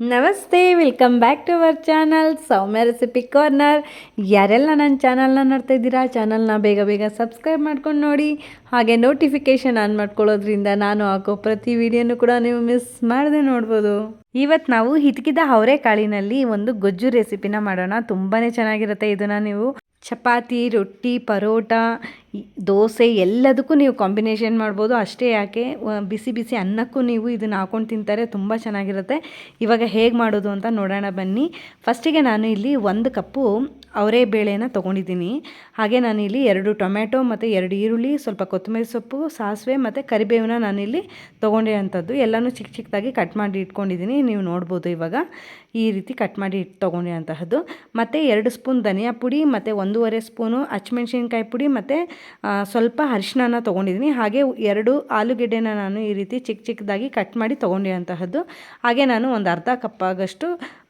ನಮಸ್ತೆ welcome back to our channel Soumya recipe corner ಯಾರೆಲ್ಲ ನನ್ನ ಚಾನಲ್ನ ನೋಡ್ತಾ ಇದ್ದೀರಾ ಚಾನಲ್ನ ಬೇಗ ಬೇಗ ಸಬ್ಸ್ಕ್ರೈಬ್ ಮಾಡ್ಕೊಂಡು ನೋಡಿ. ಹಾಗೆ ನೋಟಿಫಿಕೇಷನ್ ಆನ್ ಮಾಡ್ಕೊಳ್ಳೋದ್ರಿಂದ ನಾನು ಹಾಕೋ ಪ್ರತಿ ವಿಡಿಯೋನು ಕೂಡ ನೀವು ಮಿಸ್ ಮಾಡದೆ ನೋಡ್ಬೋದು. ಇವತ್ತು ನಾವು ಹಿತಕಿದ ಅವರೆಕಾಳಿನಲ್ಲಿ ಒಂದು ಗೊಜ್ಜು ರೆಸಿಪಿನ ಮಾಡೋಣ. ತುಂಬಾ ಚೆನ್ನಾಗಿರುತ್ತೆ ಇದನ್ನು ನೀವು. ಚಪಾತಿ, ರೊಟ್ಟಿ, ಪರೋಟ ದೋಸೆ ಎಲ್ಲದಕ್ಕೂ ನೀವು ಕಾಂಬಿನೇಷನ್ ಮಾಡ್ಬೋದು. ಅಷ್ಟೇ ಯಾಕೆ? ಬಿಸಿ ಬಿಸಿ ಅನ್ನಕ್ಕೂ ನೀವು ಇದನ್ನು ಹಾಕೊಂಡು ತಿಂತಾರೆ, ತುಂಬ ಚೆನ್ನಾಗಿರುತ್ತೆ. ಇವಾಗ ಹೇಗೆ ಮಾಡೋದು ಅಂತ ನೋಡೋಣ ಬನ್ನಿ. ಫಸ್ಟಿಗೆ ನಾನು ಇಲ್ಲಿ ಒಂದು ಕಪ್ಪು ಅವರೇ ಬೇಳೆನ ತೊಗೊಂಡಿದ್ದೀನಿ. ಹಾಗೆ ನಾನಿಲ್ಲಿ ಎರಡು ಟೊಮೆಟೊ ಮತ್ತು ಎರಡು ಈರುಳ್ಳಿ, ಸ್ವಲ್ಪ ಕೊತ್ತಂಬರಿ ಸೊಪ್ಪು, ಸಾಸಿವೆ ಮತ್ತು ಕರಿಬೇವನ್ನ ನಾನಿಲ್ಲಿ ತೊಗೊಂಡಿರೋಂಥದ್ದು. ಎಲ್ಲನೂ ಚಿಕ್ಕ ಚಿಕ್ಕದಾಗಿ ಕಟ್ ಮಾಡಿ ಇಟ್ಕೊಂಡಿದ್ದೀನಿ. ನೀವು ನೋಡ್ಬೋದು ಇವಾಗ ಈ ರೀತಿ ಕಟ್ ಮಾಡಿ ತೊಗೊಂಡಿರೋಂತಹದ್ದು ಮತ್ತು ಎರಡು ಸ್ಪೂನ್ ಧನಿಯಾ ಪುಡಿ ಮತ್ತು ಒಂದೂವರೆ ಸ್ಪೂನು ಹಚ್ಚಿಮೆಣ್ಸಿನ್ಕಾಯಿ ಪುಡಿ ಮತ್ತು ಸ್ವಲ್ಪ ಅರಿಶಿನ ತೊಗೊಂಡಿದ್ದೀನಿ. ಹಾಗೆ ಎರಡು ಆಲೂಗೆಡ್ಡೆನ ನಾನು ಈ ರೀತಿ ಚಿಕ್ಕ ಚಿಕ್ಕದಾಗಿ ಕಟ್ ಮಾಡಿ ತೊಗೊಂಡಿರೋಂತಹದ್ದು ಹಾಗೆ ನಾನು ಒಂದು ಅರ್ಧ ಕಪ್ ಆಗಷ್ಟು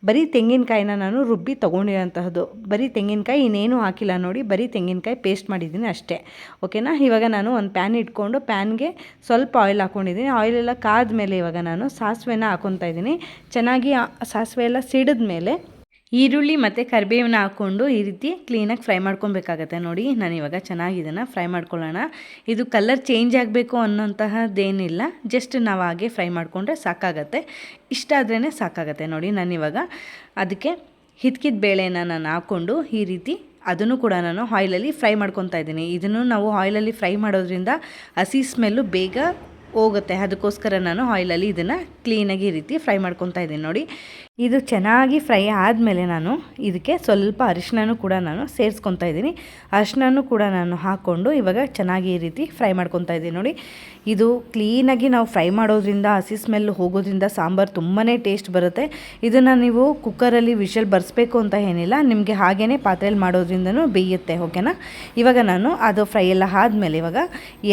ಬರೀ ತೆಂಗಿನಕಾಯಿನ ನಾನು ರುಬ್ಬಿ ತೊಗೊಂಡಿರೋಂತಹದ್ದು. ಬರೀ ತೆಂಗಿನಕಾಯಿ ಇನ್ನೇನು ಹಾಕಿಲ್ಲ ನೋಡಿ, ಬರೀ ತೆಂಗಿನಕಾಯಿ ಪೇಸ್ಟ್ ಮಾಡಿದ್ದೀನಿ ಅಷ್ಟೇ. ಓಕೆನಾ? ಇವಾಗ ನಾನು ಒಂದು ಪ್ಯಾನ್ ಇಟ್ಕೊಂಡು ಪ್ಯಾನ್ಗೆ ಸ್ವಲ್ಪ ಆಯಿಲ್ ಹಾಕ್ಕೊಂಡಿದ್ದೀನಿ ಆಯಿಲ್ ಎಲ್ಲ ಕಾದ ಮೇಲೆ ಇವಾಗ ನಾನು ಸಾಸಿವೆನ ಹಾಕ್ಕೊತಾ ಇದ್ದೀನಿ. ಚೆನ್ನಾಗಿ ಸಾಸಿವೆ ಎಲ್ಲ ಸಿಡಿದ ಮೇಲೆ ಈರುಳ್ಳಿ ಮತ್ತು ಕರಿಬೇವನ್ನ ಹಾಕ್ಕೊಂಡು ಈ ರೀತಿ ಕ್ಲೀನಾಗಿ ಫ್ರೈ ಮಾಡ್ಕೊಬೇಕಾಗತ್ತೆ ನೋಡಿ. ನಾನು ಇವಾಗ ಚೆನ್ನಾಗಿ ಇದನ್ನು ಫ್ರೈ ಮಾಡ್ಕೊಳ್ಳೋಣ. ಇದು ಕಲರ್ ಚೇಂಜ್ ಆಗಬೇಕು ಅನ್ನೋಂತಹದ್ದೇನಿಲ್ಲ. ಜಸ್ಟ್ ನಾವು ಹಾಗೆ ಫ್ರೈ ಮಾಡಿಕೊಂಡ್ರೆ ಸಾಕಾಗತ್ತೆ. ಇಷ್ಟ ಆದ್ರೇ ಸಾಕಾಗತ್ತೆ ನೋಡಿ ನಾನು ಇವಾಗ. ಅದಕ್ಕೆ ಹಿತ್ಕಿದ ಬೇಳೆನ ನಾನು ಹಾಕ್ಕೊಂಡು ಈ ರೀತಿ ಅದನ್ನು ಕೂಡ ನಾನು ಆಯಿಲಲ್ಲಿ ಫ್ರೈ ಮಾಡ್ಕೊತಾ ಇದ್ದೀನಿ. ಇದನ್ನು ನಾವು ಆಯಿಲಲ್ಲಿ ಫ್ರೈ ಮಾಡೋದ್ರಿಂದ ಹಸಿ ಸ್ಮೆಲ್ಲು ಬೇಗ ಹೋಗುತ್ತೆ. ಅದಕ್ಕೋಸ್ಕರ ನಾನು ಆಯಿಲಲ್ಲಿ ಇದನ್ನು ಕ್ಲೀನಾಗಿ ಈ ರೀತಿ ಫ್ರೈ ಮಾಡ್ಕೊತಾ ಇದ್ದೀನಿ ನೋಡಿ. ಇದು ಚೆನ್ನಾಗಿ ಫ್ರೈ ಆದಮೇಲೆ ನಾನು ಇದಕ್ಕೆ ಸ್ವಲ್ಪ ಅರಿಶಿನೂ ಕೂಡ ನಾನು ಸೇರಿಸ್ಕೊತಾ ಇದ್ದೀನಿ. ಅರಿಶಿನೂ ಕೂಡ ನಾನು ಹಾಕ್ಕೊಂಡು ಇವಾಗ ಚೆನ್ನಾಗಿ ಈ ರೀತಿ ಫ್ರೈ ಮಾಡ್ಕೊತಾ ಇದ್ದೀನಿ ನೋಡಿ. ಇದು ಕ್ಲೀನಾಗಿ ನಾವು ಫ್ರೈ ಮಾಡೋದ್ರಿಂದ, ಹಸಿ ಸ್ಮೆಲ್ ಹೋಗೋದ್ರಿಂದ ಸಾಂಬಾರು ತುಂಬಾ ಟೇಸ್ಟ್ ಬರುತ್ತೆ. ಇದನ್ನು ನೀವು ಕುಕ್ಕರಲ್ಲಿ ವಿಷಲ್ ಬರೆಸ್ಬೇಕು ಅಂತ ಏನಿಲ್ಲ, ನಿಮಗೆ ಹಾಗೇ ಪಾತ್ರೆಯಲ್ಲಿ ಮಾಡೋದ್ರಿಂದನೂ ಬೇಯುತ್ತೆ, ಓಕೆನಾ? ಇವಾಗ ನಾನು ಅದು ಫ್ರೈ ಎಲ್ಲ ಆದಮೇಲೆ ಇವಾಗ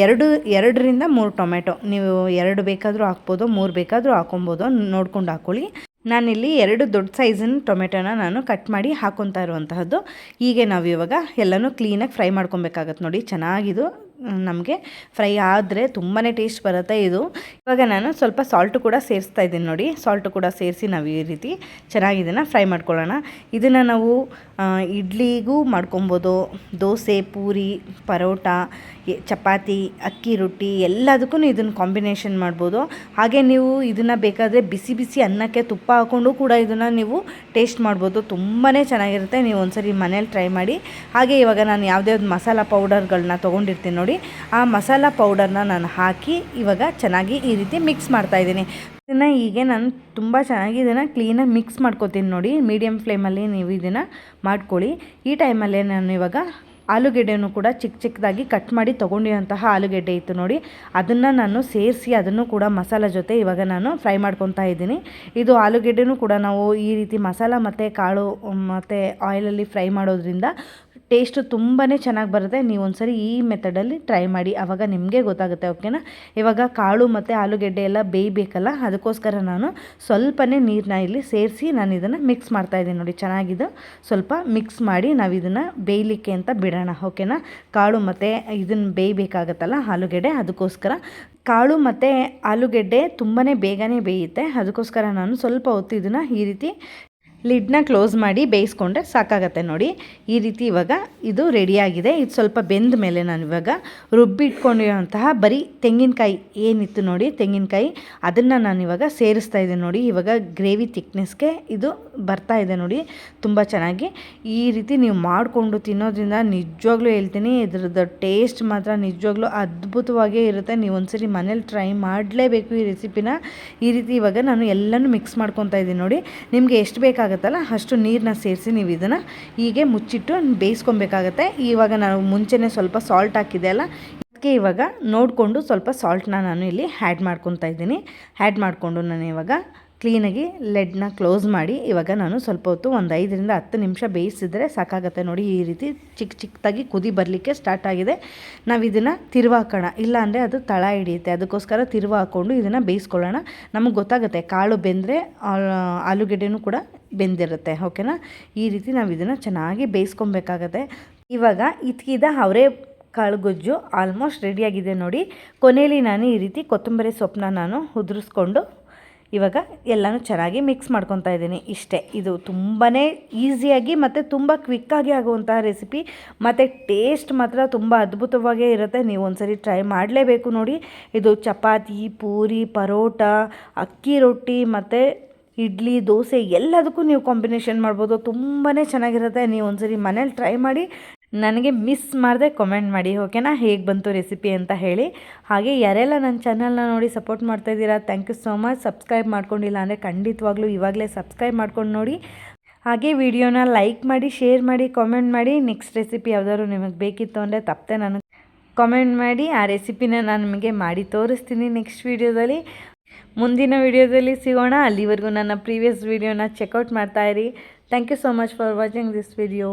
ಎರಡು, ಎರಡರಿಂದ ಮೂರು ಟೊಮೆಟೊ, ನೀವು ಎರಡು ಬೇಕಾದರೂ ಹಾಕ್ಬೋದು, ಮೂರು ಬೇಕಾದರೂ ಹಾಕೊಬೋದು ನೋಡ್ಕೊಂಡು ಹಾಕ್ಕೊಳ್ಳಿ ನಾನಿಲ್ಲಿ ಎರಡು ದೊಡ್ಡ ಸೈಜಿನ ಟೊಮೆಟೊನ ನಾನು ಕಟ್ ಮಾಡಿ ಹಾಕೊತಾ ಇರುವಂತಹದ್ದು. ಹೀಗೆ ನಾವು ಇವಾಗ ಎಲ್ಲನೂ ಕ್ಲೀನಾಗಿ ಫ್ರೈ ಮಾಡ್ಕೊಬೇಕಾಗತ್ತೆ ನೋಡಿ, ಚೆನ್ನಾಗಿದು. ನಮಗೆ ಫ್ರೈ ಆದರೆ ತುಂಬಾ ಟೇಸ್ಟ್ ಬರುತ್ತೆ ಇದು. ಇವಾಗ ನಾನು ಸ್ವಲ್ಪ ಸಾಲ್ಟು ಕೂಡ ಸೇರಿಸ್ತಾ ಇದ್ದೀನಿ ನೋಡಿ. ಸಾಲ್ಟು ಕೂಡ ಸೇರಿಸಿ ನಾವು ಈ ರೀತಿ ಚೆನ್ನಾಗಿ ಇದನ್ನು ಫ್ರೈ ಮಾಡ್ಕೊಳ್ಳೋಣ. ಇದನ್ನು ನಾವು ಇಡ್ಲಿಗೂ ಮಾಡ್ಕೊಬೋದು. ದೋಸೆ, ಪೂರಿ, ಪರೋಟ ಚಪಾತಿ, ಅಕ್ಕಿ ರೊಟ್ಟಿ ಎಲ್ಲದಕ್ಕೂ ಇದನ್ನು ಕಾಂಬಿನೇಷನ್ ಮಾಡ್ಬೋದು. ಹಾಗೆ ನೀವು ಇದನ್ನು ಬೇಕಾದರೆ ಬಿಸಿ ಬಿಸಿ ಅನ್ನಕ್ಕೆ ತುಪ್ಪ ಹಾಕ್ಕೊಂಡು ಕೂಡ ಇದನ್ನು ನೀವು ಟೇಸ್ಟ್ ಮಾಡ್ಬೋದು. ತುಂಬಾ ಚೆನ್ನಾಗಿರುತ್ತೆ. ನೀವು ಒಂದ್ಸರಿ ಮನೇಲಿ ಟ್ರೈ ಮಾಡಿ. ಹಾಗೆ ಇವಾಗ ನಾನು ಯಾವುದೇ ಒಂದು ಮಸಾಲ ಪೌಡರ್ಗಳನ್ನ ತೊಗೊಂಡಿರ್ತೀನಿ ನೋಡಿ, ಆ ಮಸಾಲ ಪೌಡರ್ನ ನಾನು ಹಾಕಿ ಇವಾಗ ಚೆನ್ನಾಗಿ ಈ ರೀತಿ ಮಿಕ್ಸ್ ಮಾಡ್ತಾಯಿದ್ದೀನಿ ಇದನ್ನು ಹೀಗೆ ನಾನು ತುಂಬ ಚೆನ್ನಾಗಿ ಇದನ್ನು ಕ್ಲೀನಾಗಿ ಮಿಕ್ಸ್ ಮಾಡ್ಕೊತೀನಿ ನೋಡಿ. ಮೀಡಿಯಮ್ ಫ್ಲೇಮಲ್ಲಿ ನೀವು ಇದನ್ನು ಮಾಡ್ಕೊಳ್ಳಿ. ಈ ಟೈಮಲ್ಲೇ ನಾನು ಇವಾಗ ಆಲೂಗೆಡ್ಡೆಯನ್ನು ಕೂಡ ಚಿಕ್ಕ ಚಿಕ್ಕದಾಗಿ ಕಟ್ ಮಾಡಿ ತೊಗೊಂಡಿರೋಂತಹ ಆಲೂಗೆಡ್ಡೆ ಇತ್ತು ನೋಡಿ. ಅದನ್ನು ನಾನು ಸೇರಿಸಿ ಅದನ್ನು ಕೂಡ ಮಸಾಲ ಜೊತೆ ಇವಾಗ ನಾನು ಫ್ರೈ ಮಾಡ್ಕೊತಾ ಇದ್ದೀನಿ. ಇದು ಆಲೂಗೆಡ್ಡೆನೂ ಕೂಡ ನಾವು ಈ ರೀತಿ ಮಸಾಲ ಮತ್ತು ಕಾಳು, ಮತ್ತು ಆಯಿಲಲ್ಲಿ ಫ್ರೈ ಮಾಡೋದ್ರಿಂದ ಟೇಸ್ಟು ತುಂಬಾ ಚೆನ್ನಾಗಿ ಬರುತ್ತೆ. ನೀವು ಒಂದ್ಸರಿ ಈ ಮೆಥಡಲ್ಲಿ ಟ್ರೈ ಮಾಡಿ. ಆವಾಗ ನಿಮಗೆ ಗೊತ್ತಾಗುತ್ತೆ, ಓಕೆನಾ? ಇವಾಗ ಕಾಳು ಮತ್ತು ಆಲೂಗೆಡ್ಡೆ ಎಲ್ಲ ಬೇಯಬೇಕಲ್ಲ? ಅದಕ್ಕೋಸ್ಕರ ನಾನು ಸ್ವಲ್ಪನೇ ನೀರನ್ನ ಇಲ್ಲಿ ಸೇರಿಸಿ ನಾನು ಇದನ್ನು ಮಿಕ್ಸ್ ಮಾಡ್ತಾ ಇದ್ದೀನಿ ನೋಡಿ ಚೆನ್ನಾಗಿದ್ದು ಸ್ವಲ್ಪ ಮಿಕ್ಸ್ ಮಾಡಿ ನಾವು ಇದನ್ನು ಬೇಯಲಿಕ್ಕೆ ಅಂತ ಬಿಡೋಣ, ಓಕೆನಾ? ಕಾಳು ಮತ್ತು ಇದನ್ನು ಬೇಯಬೇಕಾಗತ್ತಲ್ಲ, ಆಲೂಗೆಡ್ಡೆ? ಅದಕ್ಕೋಸ್ಕರ ಕಾಳು ಮತ್ತು ಆಲೂಗೆಡ್ಡೆ ತುಂಬಾ ಬೇಗನೆ ಬೇಯುತ್ತೆ. ಅದಕ್ಕೋಸ್ಕರ ನಾನು ಸ್ವಲ್ಪ ಹೊತ್ತು ಇದನ್ನು ಈ ರೀತಿ ಲಿಡ್ನ ಕ್ಲೋಸ್ ಮಾಡಿ ಬೇಯಿಸ್ಕೊಂಡ್ರೆ ಸಾಕಾಗತ್ತೆ ನೋಡಿ. ಈ ರೀತಿ ಇವಾಗ ಇದು ರೆಡಿಯಾಗಿದೆ ಇದು ಸ್ವಲ್ಪ ಬೆಂದ ಮೇಲೆ ನಾನು ಇವಾಗ ರುಬ್ಬಿಟ್ಕೊಂಡಿರೋಂತಹ ಬರೀ ತೆಂಗಿನಕಾಯಿ ಏನಿತ್ತು ನೋಡಿ, ತೆಂಗಿನಕಾಯಿ. ಅದನ್ನು ನಾನು ಇವಾಗ ಸೇರಿಸ್ತಾ ಇದ್ದೀನಿ ನೋಡಿ. ಇವಾಗ ಗ್ರೇವಿ ತಿಕ್ನೆಸ್ಗೆ ಇದು ಬರ್ತಾ ಇದೆ ನೋಡಿ. ತುಂಬ ಚೆನ್ನಾಗಿ. ಈ ರೀತಿ ನೀವು ಮಾಡಿಕೊಂಡು ತಿನ್ನೋದ್ರಿಂದ ನಿಜವಾಗ್ಲೂ ಹೇಳ್ತೀನಿ, ಇದ್ರದ್ದು ಟೇಸ್ಟ್ ಮಾತ್ರ ನಿಜವಾಗ್ಲೂ ಅದ್ಭುತವಾಗೇ ಇರುತ್ತೆ. ನೀವು ಒಂದ್ಸರಿ ಮನೇಲಿ ಟ್ರೈ ಮಾಡಲೇಬೇಕು ಈ ರೆಸಿಪಿನ ಈ ರೀತಿ ಇವಾಗ ನಾನು ಎಲ್ಲನೂ ಮಿಕ್ಸ್ ಮಾಡ್ಕೊತಾ ಇದ್ದೀನಿ ನೋಡಿ. ನಿಮಗೆ ಎಷ್ಟು ಬೇಕಾಗುತ್ತಲ್ಲ ಅಷ್ಟು ನೀರನ್ನ ಸೇರಿಸಿ ನೀವು ಇದನ್ನು ಹೀಗೆ ಮುಚ್ಚಿಟ್ಟು ಬೇಯಿಸ್ಕೊಬೇಕಾಗತ್ತೆ. ಇವಾಗ ನಾವು ಮುಂಚೆನೇ ಸ್ವಲ್ಪ ಸಾಲ್ಟ್ ಹಾಕಿದೆ ಅಲ್ಲ ಅದಕ್ಕೆ ಇವಾಗ ನೋಡಿಕೊಂಡು ಸ್ವಲ್ಪ ಸಾಲ್ಟ್ನ ನಾನು ಇಲ್ಲಿ ಆ್ಯಡ್ ಮಾಡ್ಕೊತಾ ಇದ್ದೀನಿ. ಆ್ಯಡ್ ಮಾಡಿಕೊಂಡು ನಾನು ಇವಾಗ ಕ್ಲೀನಾಗಿ ಲೆಡ್ನ ಕ್ಲೋಸ್ ಮಾಡಿ ಇವಾಗ ನಾನು ಸ್ವಲ್ಪ ಹೊತ್ತು ಒಂದು ಐದರಿಂದ ಹತ್ತು ನಿಮಿಷ ಬೇಯಿಸಿದರೆ ಸಾಕಾಗತ್ತೆ ನೋಡಿ, ಈ ರೀತಿ ಚಿಕ್ಕ ಚಿಕ್ಕದಾಗಿ ಕುದಿ ಬರಲಿಕ್ಕೆ ಸ್ಟಾರ್ಟ್ ಆಗಿದೆ. ನಾವು ಇದನ್ನು ತಿರುವ ಹಾಕೋಣ ಇಲ್ಲಾಂದರೆ ಅದು ತಳ ಹಿಡಿಯುತ್ತೆ. ಅದಕ್ಕೋಸ್ಕರ ತಿರುವ ಹಾಕ್ಕೊಂಡು ಇದನ್ನು ಬೇಯಿಸ್ಕೊಳ್ಳೋಣ. ನಮಗೆ ಗೊತ್ತಾಗುತ್ತೆ, ಕಾಳು ಬೆಂದರೆ ಆಲೂಗೆಡ್ಡೆನೂ ಕೂಡ ಬೆಂದಿರುತ್ತೆ ಓಕೆನಾ ಈ ರೀತಿ ನಾವು ಇದನ್ನು ಚೆನ್ನಾಗಿ ಬೇಯಿಸ್ಕೊಬೇಕಾಗತ್ತೆ. ಇವಾಗ ಇದ್ಕಿದ ಅವರೇ ಕಾಳು ಗೊಜ್ಜು ಆಲ್ಮೋಸ್ಟ್ ರೆಡಿಯಾಗಿದೆ ನೋಡಿ. ಕೊನೆಯಲ್ಲಿ ನಾನು ಈ ರೀತಿ ಕೊತ್ತಂಬರಿ ಸೊಪ್ಪನ್ನ ನಾನು ಉದುರಿಸ್ಕೊಂಡು ಇವಾಗ ಎಲ್ಲನೂ ಚೆನ್ನಾಗಿ ಮಿಕ್ಸ್ ಮಾಡ್ಕೊತಾ ಇದ್ದೀನಿ. ಇಷ್ಟೇ, ಇದು ತುಂಬಾ ಈಸಿಯಾಗಿ ಮತ್ತು ತುಂಬ ಕ್ವಿಕ್ಕಾಗಿ ಆಗುವಂತಹ ರೆಸಿಪಿ ಮತ್ತು ಟೇಸ್ಟ್ ಮಾತ್ರ ತುಂಬ ಅದ್ಭುತವಾಗೇ ಇರುತ್ತೆ. ನೀವು ಒಂದ್ಸರಿ ಟ್ರೈ ಮಾಡಲೇಬೇಕು ನೋಡಿ. ಇದು ಚಪಾತಿ, ಪೂರಿ, ಪರೋಟ, ಅಕ್ಕಿ ರೊಟ್ಟಿ ಮತ್ತು ಇಡ್ಲಿ, ದೋಸೆ ಎಲ್ಲದಕ್ಕೂ ನೀವು ಕಾಂಬಿನೇಷನ್ ಮಾಡ್ಬೋದು. ತುಂಬಾ ಚೆನ್ನಾಗಿರುತ್ತೆ. ನೀವು ಒಂದ್ಸರಿ ಮನೇಲಿ ಟ್ರೈ ಮಾಡಿ, ನನಗೆ ಮಿಸ್ ಮಾಡದೆ ಕಮೆಂಟ್ ಮಾಡಿ ಓಕೆನಾ ಹೇಗೆ ಬಂತು ರೆಸಿಪಿ ಅಂತ ಹೇಳಿ. ಹಾಗೆ ಯಾರೆಲ್ಲ ನನ್ನ ಚಾನಲ್ನ ನೋಡಿ ಸಪೋರ್ಟ್ ಮಾಡ್ತಾ ಇದ್ದೀರಾ thank you so much subscribe ಮಾಡ್ಕೊಂಡಿಲ್ಲ ಅಂದರೆ ಖಂಡಿತವಾಗ್ಲೂ ಇವಾಗಲೇ ಸಬ್ಸ್ಕ್ರೈಬ್ ಮಾಡ್ಕೊಂಡು ನೋಡಿ. ಹಾಗೆ ವಿಡಿಯೋನ ಲೈಕ್ ಮಾಡಿ ಶೇರ್ ಮಾಡಿ ಕಾಮೆಂಟ್ ಮಾಡಿ. ನೆಕ್ಸ್ಟ್ ರೆಸಿಪಿ ಯಾವ್ದಾದ್ರು ನಿಮಗೆ ಬೇಕಿತ್ತು ಅಂದರೆ ತಪ್ಪದೆ ನನಗೆ ಕಾಮೆಂಟ್ ಮಾಡಿ. ಆ ರೆಸಿಪಿನ ನಾನು ನಿಮಗೆ ಮಾಡಿ ತೋರಿಸ್ತೀನಿ ನೆಕ್ಸ್ಟ್ ವೀಡಿಯೋದಲ್ಲಿ ಮುಂದಿನ ವಿಡಿಯೋದಲ್ಲಿ ಸಿಗೋಣ. ಅಲ್ಲಿವರೆಗೂ ನನ್ನ ಪ್ರೀವಿಯಸ್ ವೀಡಿಯೋನ check out ಮಾಡ್ತಾಯಿರಿ thank you so much for watching this video